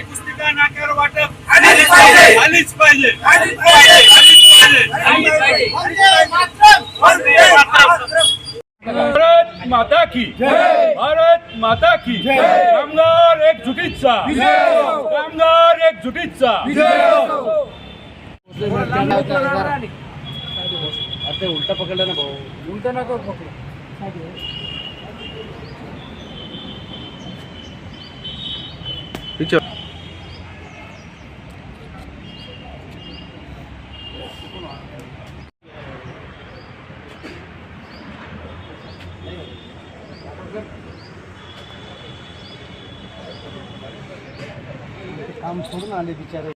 पुस्तिका नाक्यावर वाटप झालीच पाहिजे। झालीच पाहिजे. झालीच पाहिजे. भारत माता की भारत माता की कामगार एकजुटीचा। कामगार एकजुटीचा। उलटा पकडला ना भाऊ. उलटा नको पकडू. काम सोडून आले बिचारे.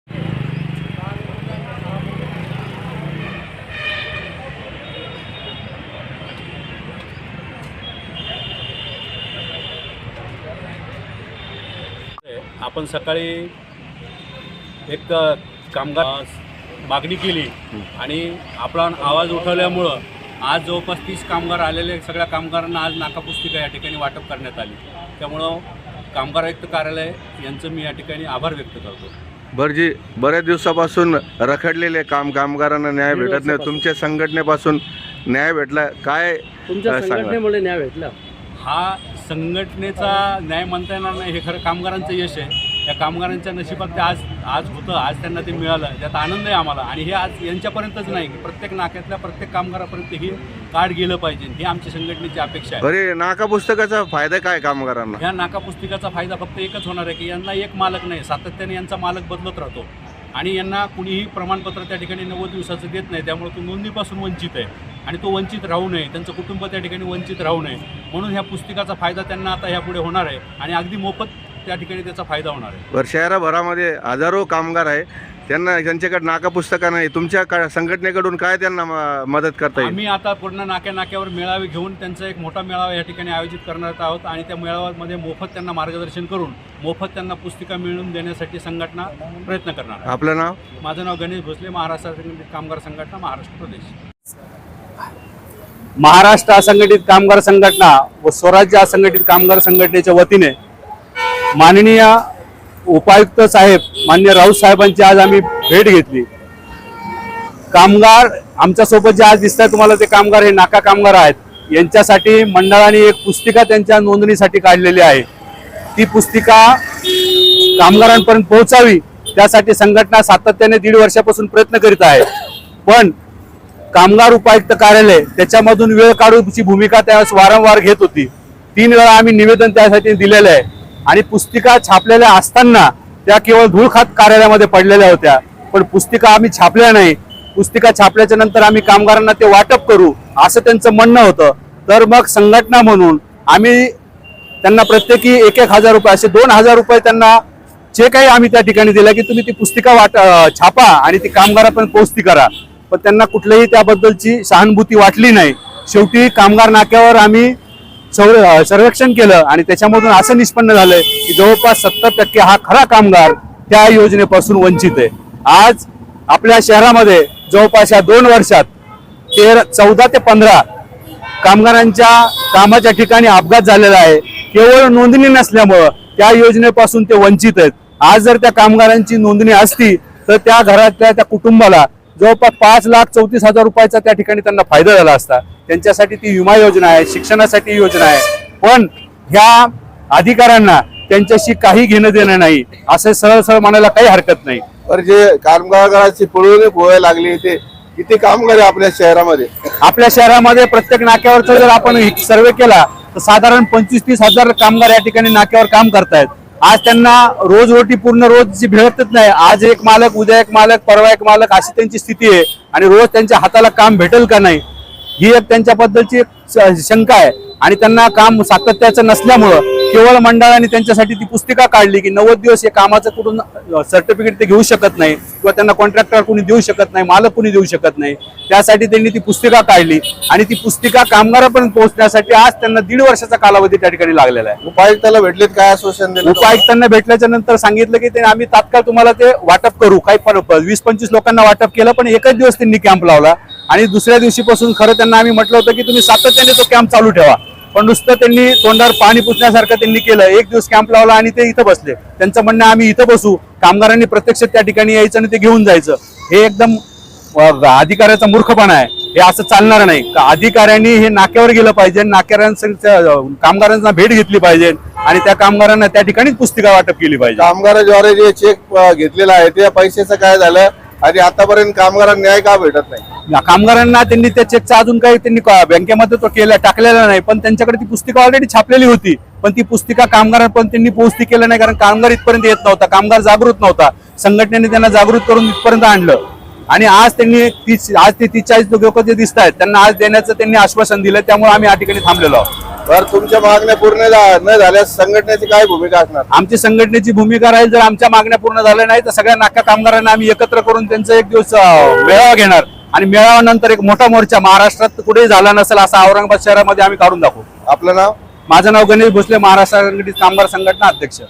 आपण सकाळी एक कामगार मागणी केली आणि आपला आवाज उठवल्यामुळं आज जवळपास तीस कामगार आलेले सगळ्या कामगारांना आज नाकापुस्तिका या ठिकाणी वाटप करण्यात आली. त्यामुळं कामगार आयुक्त कार्यालय यांचं मी या ठिकाणी आभार व्यक्त करतो. बरं जी बऱ्याच दिवसापासून रखडलेले काम कामगारांना न्याय भेटत नाही. तुमच्या संघटनेपासून न्याय भेटला. काय तुमच्या सांगा? संघटनेमुळे न्याय भेटला. हा संघटनेचा न्याय म्हणता येणार नाही हे खरं कामगारांचं यश आहे. त्या कामगारांच्या नशिबात ते आज आज होतं आज त्यांना ते मिळालं. त्यात आनंद आहे आम्हाला. आणि हे आज यांच्यापर्यंतच नाही की प्रत्येक नाक्यातल्या प्रत्येक कामगारापर्यंत हे कार्ड गेलं पाहिजे. ही आमच्या संघटनेची अपेक्षा आहे. अरे नाका पुस्तकाचा फायदा काय कामगारांना? ह्या नाका पुस्तिकाचा फायदा फक्त एकच होणार आहे की यांना एक मालक नाही सातत्याने यांचा मालक बदलत राहतो. आणि यांना कुणीही प्रमाणपत्र त्या ठिकाणी नव्वद दिवसाचं देत नाही त्यामुळे तो नोंदणीपासून वंचित आहे. आणि तो वंचित राहू नये त्यांचं कुटुंब त्या ठिकाणी वंचित राहू नये. म्हणून ह्या पुस्तिकाचा फायदा त्यांना आता ह्यापुढे होणार आहे. आणि अगदी मोफत त्या ठिकाणी त्याचा फायदा होणार आहे. बरं शहराभरामध्ये हजारो कामगार आहे. त्यांना त्यांच्याकडे नाका पुस्तका नाही तुमच्या का संघटनेकडून काय त्यांना म- मदत करता येईल? आम्ही आता पूर्ण नाक्या नाक्यावर मेळावे घेऊन त्यांचा एक मोठा मेळावा या ठिकाणी आयोजित करणार आहोत आणि त्या मेळाव्यामध्ये मोफत त्यांना मार्गदर्शन करून मोफत त्यांना पुस्तिका मिळवून देण्यासाठी संघटना प्रयत्न करणार आहे. आपलं नाव? माझं नाव गणेश भोसले महाराष्ट्र संघटित कामगार संघटना महाराष्ट्र प्रदेश. महाराष्ट्र असंघटित कामगार संघटना व स्वराज्य असंघटित कामगार संघटनेच्या वतीने माननीय उपायुक्त साहेब मान्य राऊत साहेबांची आज आम्ही भेट घेतली. कामगार आमच्यासोबत जे आज दिसत तुम्हाला ते कामगार हे नाका कामगार आहेत. यांच्यासाठी मंडळाने एक पुस्तिका त्यांच्या नोंदणीसाठी काढलेली आहे. ती पुस्तिका कामगारांपर्यंत पोहोचावी त्यासाठी संघटना सातत्याने दीड वर्षापासून प्रयत्न करीत आहे. पण कामगार उपायुक्त कार्यालय त्याच्यामधून वेळ काढूची भूमिका त्यावेळेस वारंवार घेत होती. तीन वेळा आम्ही निवेदन त्यासाठी दिलेलं आहे. आणि पुस्तिका छापलेल्या असताना त्या केवळ धूळखात कार्यालयामध्ये पडलेल्या होत्या. पण पुस्तिका आम्ही छापल्या नाही. पुस्तिका छापल्याच्या नंतर आम्ही कामगारांना ते वाटप करू असं त्यांचं म्हणणं होतं. तर मग संघटना म्हणून आम्ही त्यांना प्रत्येकी एक एक हजार रुपये असे दोन हजार रुपये त्यांना जे काही आम्ही त्या ठिकाणी दिलं की तुम्ही ती पुस्तिका वाट छापा आणि ती कामगारापर्यंत पोहोचती करा. पण त्यांना कुठल्याही त्याबद्दलची सहानुभूती वाटली नाही. शेवटी कामगार नाक्यावर आम्ही संर- सर्वेक्षण केलं आणि त्याच्यामधून असं निष्पन्न झालंय की जवळपास सत्तर टक्के हा खरा कामगार त्या योजनेपासून वंचित आहे. आज आपल्या शहरामध्ये जवळपास या दोन वर्षात तेरा चौदा ते पंधरा कामगारांच्या कामाच्या ठिकाणी अपघात झालेला आहे. केवळ नोंदणी नसल्यामुळं त्या योजनेपासून ते वंचित आहेत. आज जर त्या कामगारांची नोंदणी असती तर त्या घरातल्या त्या कुटुंबाला जवळपास पाच लाख चौतीस हजार रुपयाचा त्या ठिकाणी त्यांना फायदा झाला असता. त्यांच्यासाठी ती विमा योजना आहे शिक्षणासाठी योजना आहे. पण ह्या अधिकाऱ्यांना त्यांच्याशी काही घेणं देणं नाही. असं सरळ सरळ म्हणायला काही हरकत नाही. तर जे कामगाराची पळवणूक व्हायला लागली ते किती कामगार आहे आपल्या शहरामध्ये? आपल्या शहरामध्ये प्रत्येक नाक्यावरचा जर आपण सर्वे केला तर साधारण पंचवीस तीस हजार कामगार या ठिकाणी नाक्यावर काम करतायत. आज त्यांना रोज रोटी पूर्ण रोज जी भेटतच नाही आज एक मालक उद्या एक मालक परवा एक मालक अशी त्यांची स्थिती आहे. आणि रोज त्यांच्या हाताला काम भेटेल का नाही ही एक त्यांच्याबद्दलची श- शंका आहे. आणि त्यांना काम सातत्याचं नसल्यामुळं केवळ मंडळाने त्यांच्यासाठी ती पुस्तिका काढली की नव्वद दिवस हे कामाचं कुठून सर्टिफिकेट ते घेऊ शकत नाही किंवा त्यांना कॉन्ट्रॅक्टर कोणी देऊ शकत नाही मालक कोणी देऊ शकत नाही. त्यासाठी त्यांनी ती पुस्तिका काढली आणि ती पुस्तिका कामगारापर्यंत पोहोचण्यासाठी आज त्यांना दीड वर्षाचा कालावधी त्या ठिकाणी लागलेला आहे. उपायुक्ताला भेटलेत काय आश्वासन उपायुक्तांना भेटल्याच्या नंतर सांगितलं की ते आम्ही तात्काळ तुम्हाला ते वाटप करू काही पण वीस पंचवीस लोकांना वाटप केलं पण एकच दिवस त्यांनी कॅम्प लावला आणि दुसऱ्या दिवशीपासून खरं त्यांना आम्ही म्हटलं होतं की तुम्ही सातत्याने तो कॅम्प चालू ठेवा. पण नुसतं त्यांनी तोंडावर पाणी पुसण्यासारखं त्यांनी केलं. एक दिवस कॅम्प लावला आणि ते इथं बसले. त्यांचं म्हणणं आम्ही इथं बसू. कामगारांनी प्रत्यक्ष त्या ठिकाणी यायचं आणि ते घेऊन जायचं. हे एकदम अधिकाऱ्याचा मूर्खपणा आहे. हे असं चालणार नाही. का अधिकाऱ्यांनी हे नाक्यावर गेलं पाहिजे. नाक्याऱ्यांचं कामगारांना भेट घेतली पाहिजे आणि त्या कामगारांना त्या ठिकाणीच पुस्तिका वाटप केली पाहिजे. कामगाराद्वारे जे चेक घेतलेला आहे त्या पैशाचं काय झालं? आणि आतापर्यंत कामगारांना न्याय का भेटत नाही? या कामगारांना त्यांनी त्या चेकचा अजून काही त्यांनी बँकेमध्ये तो केला टाकलेला नाही. पण त्यांच्याकडे ती पुस्तिका ऑलरेडी छापलेली होती. पण ती पुस्तिका कामगारांपर्यंत त्यांनी पोहोचती केलं नाही कारण कामगार इथपर्यंत येत नव्हता. कामगार जागृत नव्हता. संघटनेने त्यांना जागृत करून इथपर्यंत आणलं. आणि आज त्यांनी तीस आज ते तीस चाळीस लोक जे दिसत आहेत त्यांना आज देण्याचं त्यांनी आश्वासन दिलं. त्यामुळे आम्ही या ठिकाणी थांबलेलो आहोत. तर तुमच्या मागण्या पूर्ण झा- न झाल्यास संघटनेची काय भूमिका असणार? आमची संघटनेची भूमिका राहील जर आमच्या मागण्या पूर्ण झाल्या नाही तर सगळ्या नाका कामगारांना आम्ही एकत्र करून त्यांचा एक दिवस अं, मेळावा घेणार. आणि मेळाव्यानंतर एक मोठा मोर्चा महाराष्ट्रात कुठेही झाला नसेल असा औरंगाबाद शहरामध्ये आम्ही काढून दाखवू. आपलं नाव? माझं नाव गणेश भोसले महाराष्ट्र संघटित कामगार संघटना अध्यक्ष.